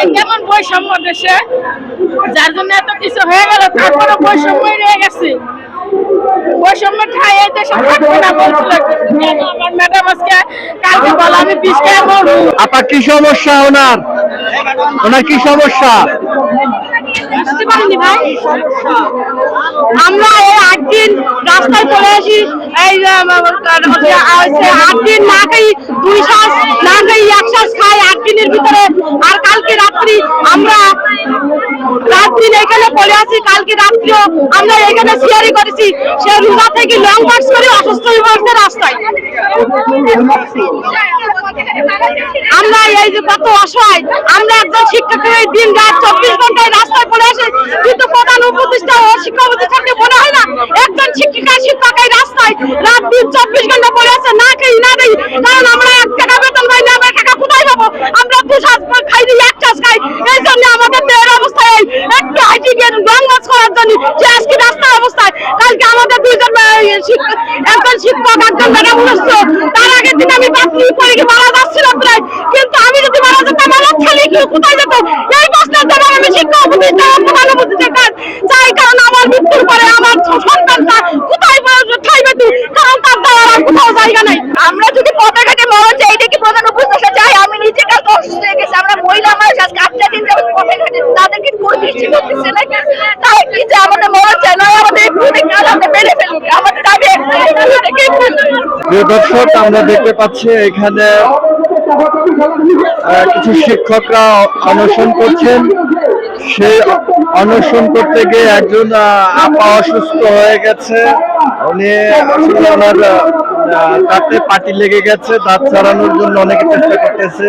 এই কেমন বৈষম্য দেশে? যার জন্য এত কিছু হয়ে গেল তারপরে বৈষম্যই রয়ে গেছে। বৈষম্য ঠাই এই দেশে থাকবে না বলছিল আমার ম্যাডাম আজকে কালকে বলা আমি বিষ খেয়ে আপা কি সমস্যা ওনার? ওনার কি সমস্যা? বুঝতে পারিনি ভাই। আমরা এই আট দিন রাস্তায় চলে আসি এই আট দিন না খাই দুই শ্বাস না খাই এক শ্বাস খাই আট দিনের ভিতরে রাত্রি আমরা রাত্রি এখানে পড়ে আছি, কালকে রাত্রিও আমরা এখানে সিয়ারি করেছি। সে রুগা থেকে লং মার্চ করে অসুস্থ হয়ে পড়ছে রাস্তায়। আমরা এই যে কত অসহায়, আমরা একজন শিক্ষকের দিন রাত চব্বিশ ঘন্টায় রাস্তায় পড়ে আসে কিন্তু প্রধান উপদেষ্টা ও শিক্ষা প্রতিষ্ঠানকে মনে হয় না একজন শিক্ষিকা শিক্ষক এই রাস্তায় রাত দিন চব্বিশ ঘণ্টা পড়ে আছে না খাই না দেই কারণ আমরা এক টাকা বেতন পাই না আমরা টাকা কোথায় পাবো আমরা দু শ্বাস খাই দিই এক শ্বাস খাই এই জন্য আমাদের দেহের অবস্থায় এই একটু হাইটি গিয়ে রং মাছ করার জন্য যে আজকে রাস্তার অবস্থায় কালকে আমাদের দুইজন আহ, শিক্ষক কোথায় যেত? এই প্রশ্নের জন্য আমি শিক্ষা উপদেষ্টা উপদেষ্টা চাই, কারণ আমার মৃত্যুর পরে আমার কোথায় খাইবে তুই? কারণ তার কোথাও জায়গা নাই। আমরা যদি পথে ঘাটে মরণ চাই এটা কি প্রধান উপদেষ্টা চাই আমি নিজে কালকে অসুস্থ হয়ে গেছি আমরা মহিলা মানুষ আজকে আটটা দিন যাবত পথে ঘাটে তাদেরকে কোনো দৃষ্টি করতেছে না তাই কি যে আমাদের মরণ চাই নয় আমাদের এই ভূমি কাল আমরা মেরে ফেলুক আমাদের দাবি একটাই এটাকে প্রিয় আমরা দেখতে পাচ্ছি এখানে কিছু শিক্ষকরা অনশন করছেন। সেই অনশন করতে গিয়ে একজন আপা অসুস্থ হয়ে গেছে। উনি ওনার দাঁতে পাটি লেগে গেছে, দাঁত ছাড়ানোর জন্য অনেকে চেষ্টা করতেছে।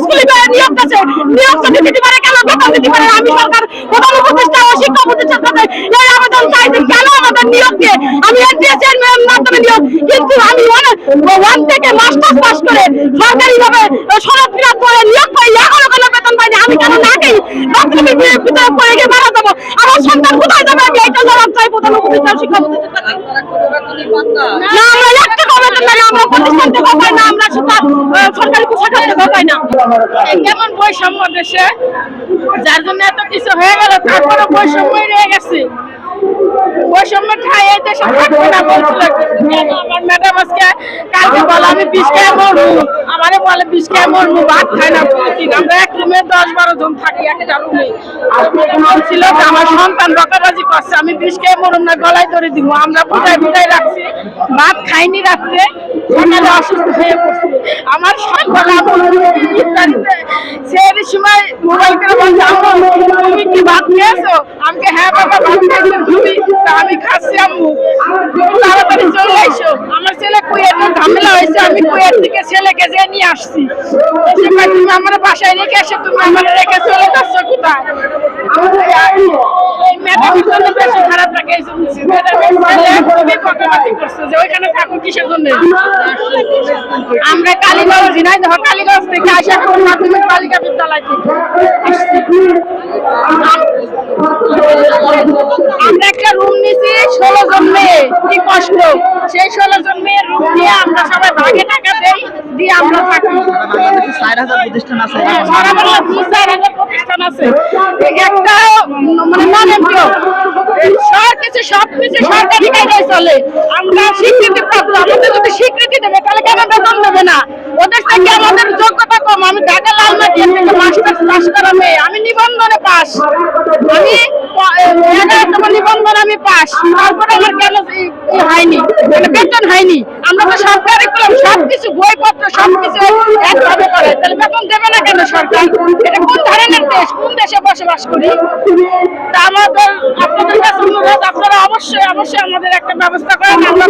স্কুলে কেন? বেতন কেন আমাদের নিয়োগ আমার সন্তান কোথায় যাবে? আমি জবাব চাই প্রধান উপদেষ্টা না, আমরা এক টাকা বেতন আমরা না। কেমন বৈষম্য দেশে? যার জন্য এত কিছু হয়ে গেল তারপরে বৈষম্যই রয়ে গেছে। বৈষম্য ঠাই এই দেশে না বলছিল। আমার ম্যাডাম আজকে কালকে বলো আমি পিসকে মরবো। আমারে বলে বিষ খেয়ে মরবো ভাত খাই না প্রতিদিন আমরা এক রুমে দশ বারো জন থাকি একটা রুমে। বলছিল যে আমার সন্তান বকাবাজি করছে, আমি বিষ খেয়ে মরুম না, গলায় ধরে দিব। আমরা বুঝাই বুঝাই রাখছি, ভাত খাইনি রাত্রে, সকালে অসুস্থ হয়ে আমার সকালে ইত্যাদিতে সেই সময় মোবাইল করে বলছে, আম্মু, তুমি কি ভাত খেয়েছো? আমাকে হ্যাঁ বাবা, ভাত খেয়েছি, তুমি আমি খাচ্ছি, আম্মু। তাড়াতাড়ি চলে এসো আমার ছেলে ঝামেলা হয়েছে আমি কুয়ের থেকে ছেলেকে যে নিয়ে আসছি। এসে তুমি আমার বাসায় রেখে এসে তুমি আমার রেখে চলে যাচ্ছ কোথায়? এই জন্য? আমরা কালীগঞ্জ ঝিনাইদহ কালীগঞ্জ থেকে আসা কোন মাধ্যমিক বালিকা বিদ্যালয় আমরা একটা রুম নিয়েছি ষোলো জন মেয়ে কি কষ্ট? সেই ষোলো জন মেয়ের রুম নিয়ে আমরা সবাই ভাগে টাকা দেই দিয়ে আমরা থাকি। হ্যাঁ, প্রতিষ্ঠান আছে। একটা মানে নন সব কিছু সব কিছু সরকারি কায়দায় চলে। আমরা স্বীকৃতি প্রাপ্ত আমাদের যদি স্বীকৃতি দেবে তাহলে কেন বেতন দেবে না? ওদের থেকে আমাদের যোগ্যতা কম। আমি ঢাকা লালমাটি থেকে মাস্টার্স পাস করা মেয়ে। আমি নিবন্ধনে পাস। আমি নিবন্ধনে আমি পাস তারপরে আমার কেন হয়নি? মানে বেতন হয়নি। আমরা তো সরকারি করলাম সবকিছু, বইপত্র, সবকিছু একভাবে করে। তাহলে বেতন দেবে না কেন সরকার? কোন দেশ? বসবাস করি? তা আমাদের, আপনাদের কাছে অবশ্যই অবশ্যই আমাদের একটা ব্যবস্থা করেন। আমরা